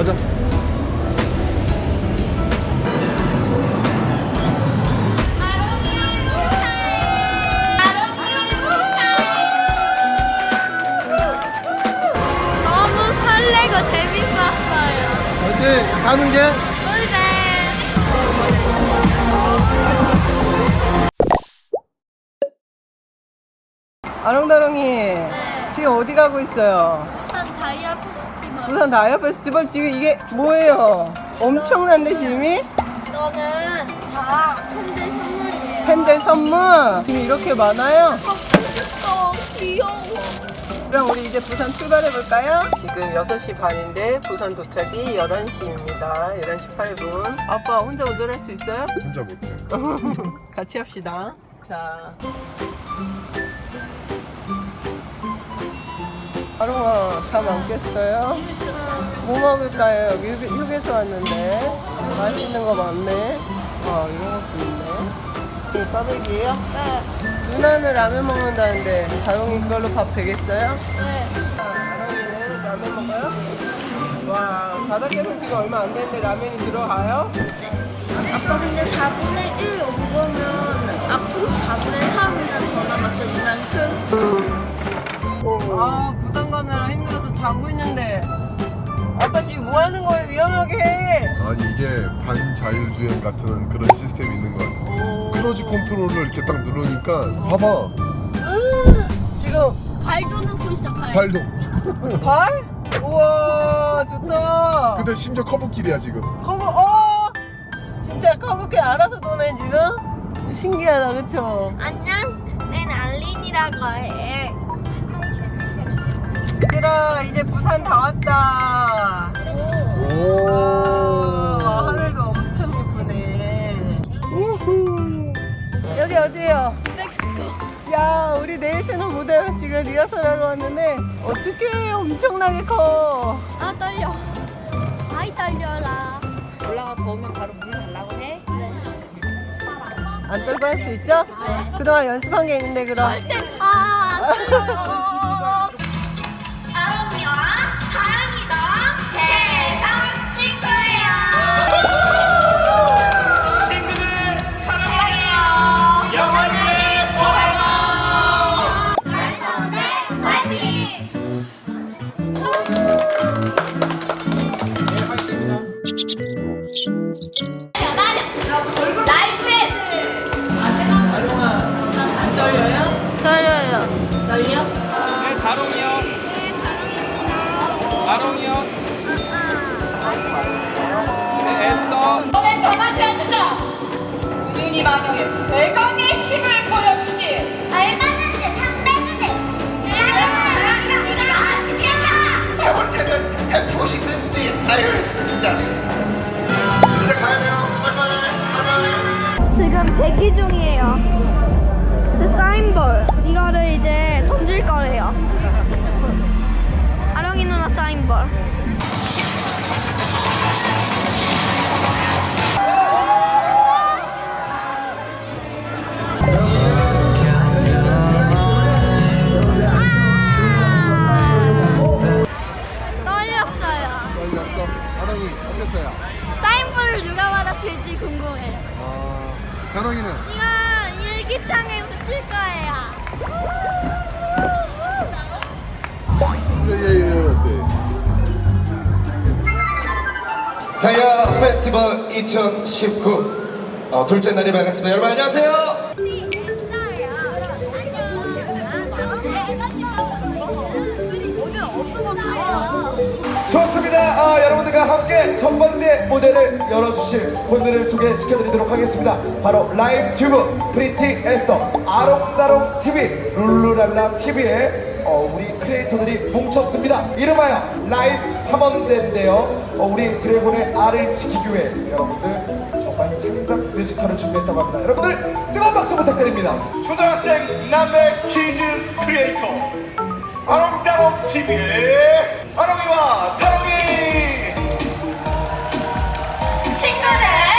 가자. 너무 설레고 재밌었어요. 어디 가는 게? 꿀잼. 아롱다롱이 네. 지금 어디 가고 있어요? 부산 다이아 페스티벌 지금 이게 뭐예요? 엄청난데 짐이? 이거는 다 팬들 선물이에요. 팬들 선물 짐이 이렇게 많아요? 아, 진짜 귀여워. 그럼 우리 이제 부산 출발해 볼까요? 지금 6시 반인데 부산 도착이 11시입니다. 11시 8분. 아빠 혼자 운전할 수 있어요? 혼자 못해. 같이 합시다. 자. 아롱아, 잠안 깼어요? 뭐 먹을까요? 여기 휴게, 휴게소 왔는데. 맛있는 거 많네. 아, 이런 것도 있네. 이 빠백이에요? 네. 누나는 라면 먹는다는데, 다롱이 그걸로 밥 되겠어요? 네. 다롱이는 라면 먹어요? 와, 바닥에서 지금 얼마 안 됐는데 라면이 들어가요? 아빠 근데 4분의 1온 거면 앞으로 4분의 3이나 더 남았어 이만큼. 아 부산 가느라 힘들어서 자고 있는데 아빠 지금 뭐 하는 거예요 위험하게 아니 이게 반자율주행 같은 그런 시스템이 있는 것 같아. 오. 크루즈 컨트롤을 이렇게 딱 누르니까 봐봐. 지금 발도 넣고 있어 발. 발도. 발? 우와 좋다 근데 심지어 커브길이야 지금. 커브 어 진짜 커브게 알아서 도네 지금 신기하다 그쵸 안녕. 난 알린이라고 해. 얘들아 이제 부산 다 왔다 오. 아, 오. 하늘도 엄청 예쁘네 우후. 여기 어디예요? 멕시코. 야, 우리 내일 쓰는 무대 지금 리허설하러 왔는데 어떻게 엄청나게 커. 아 떨려. 아이 떨려라. 올라가 더우면 바로 물 달라고 해. 안 떨고 할 수 있죠? 그동안 연습한 게 있는데 그럼. 절대 아 떨려요. 사인볼. 떨렸어요. 떨렸어. 하랑이 어땠어요? 사인볼을 누가 받았을지 궁금해요. 아, 현웅이는 이거 일기장에 붙일 거예요. 예예예 어때? 다이아 페스티벌 2019 어, 둘째 날이 밝았습니다. 여러분 안녕하세요. 좋습니다. 아, 여러분들과 함께 첫 번째 무대를 열어주실 분들을 소개시켜드리도록 하겠습니다. 바로 라이브 튜브 프리티 에스더 아롱다롱 TV 룰루랄라 TV에 어, 우리 크리에이터들이 뭉쳤습니다. 이름하여 라이브 탐험대인데요. 어, 우리 드래곤의 알을 지키기 위해 여러분들 정말 창작 뮤지컬을 준비했다고 합니다. 여러분들 뜨거운 박수 부탁드립니다. 초등학생 남매 퀴즈 크리에이터 아롱따롱 TV의 아롱이와 타롱이! 친구들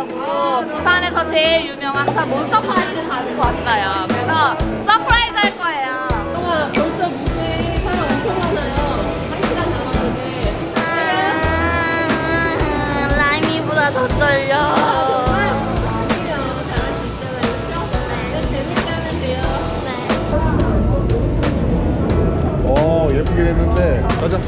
하려고 부산에서 제일 유명한 항상 몬스터 파이를 가지고 왔어요. 그래서 서프라이즈 할 거예요. 형아 벌써 무대에 사람 엄청 많아요. 한 시간 남았는데. 음, 라임이보다 더 떨려. 돼요. 어 예쁘게 됐는데 가자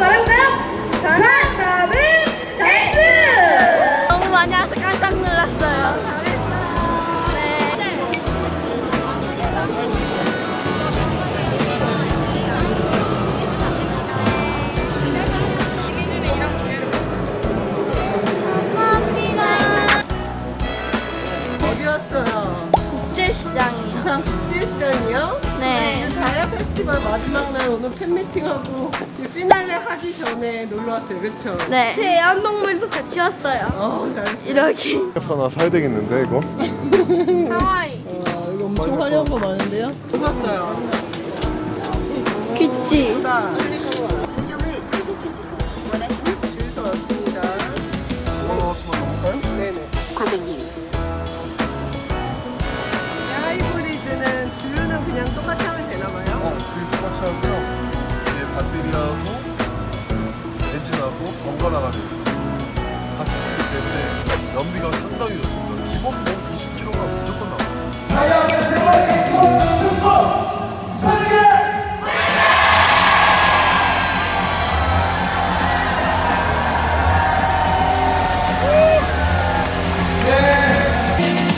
정답 말해볼까요? 정답은 댄스! 너무 많이 와서 깜짝 놀랐어요. 네. 감사합니다. 어디 왔어요? 국제시장이요. 부산 국제시장이요? 네. 다이아 페스티벌 마지막 날 오늘 팬미팅하고 이 피날레 하기 전에 놀러 왔어요. 그쵸? 네. 제 애완동물도 같이 왔어요. 어, 잘했어. 이렇게. 하나 사야 되겠는데 이거 하와이. 와, 이거 엄청 화려한 거 많은데요? 뭐 샀어요? 귀치. 자,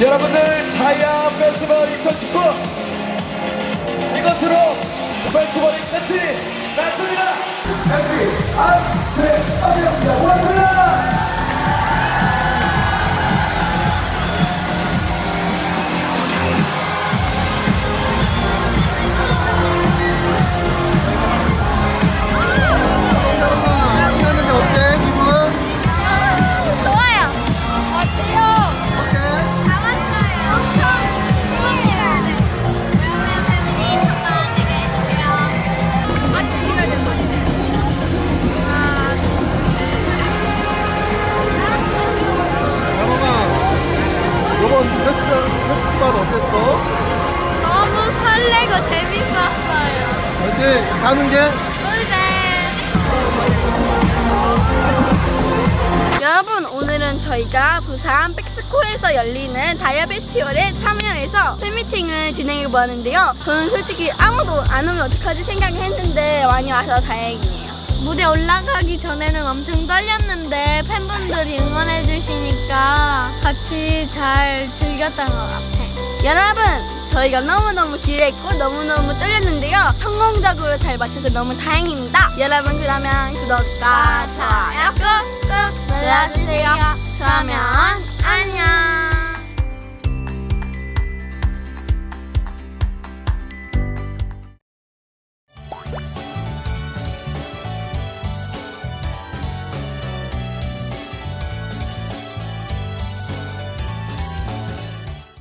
여러분들 다이아 페스티벌 2019 이것으로 페스티벌이 끝이 났습니다. 역시 안세아이었습니다. 고맙습니다. 근데 가는 게 여러분 오늘은 저희가 부산 백스코에서 열리는 다이아 페스티벌에 참여해서 팬미팅을 진행해 보았는데요. 저는 솔직히 아무도 안 오면 어떡하지 생각했는데 많이 와서 다행이에요. 무대 올라가기 전에는 엄청 떨렸는데 팬분들이 응원해 주시니까 같이 잘 즐겼던 것 같아요. 여러분 저희가 너무너무 기대했고 너무너무 떨렸는데요. 성공적으로 잘 맞춰서 너무 다행입니다. 여러분 그러면 구독과 좋아요 꾹꾹 눌러주세요. 그러면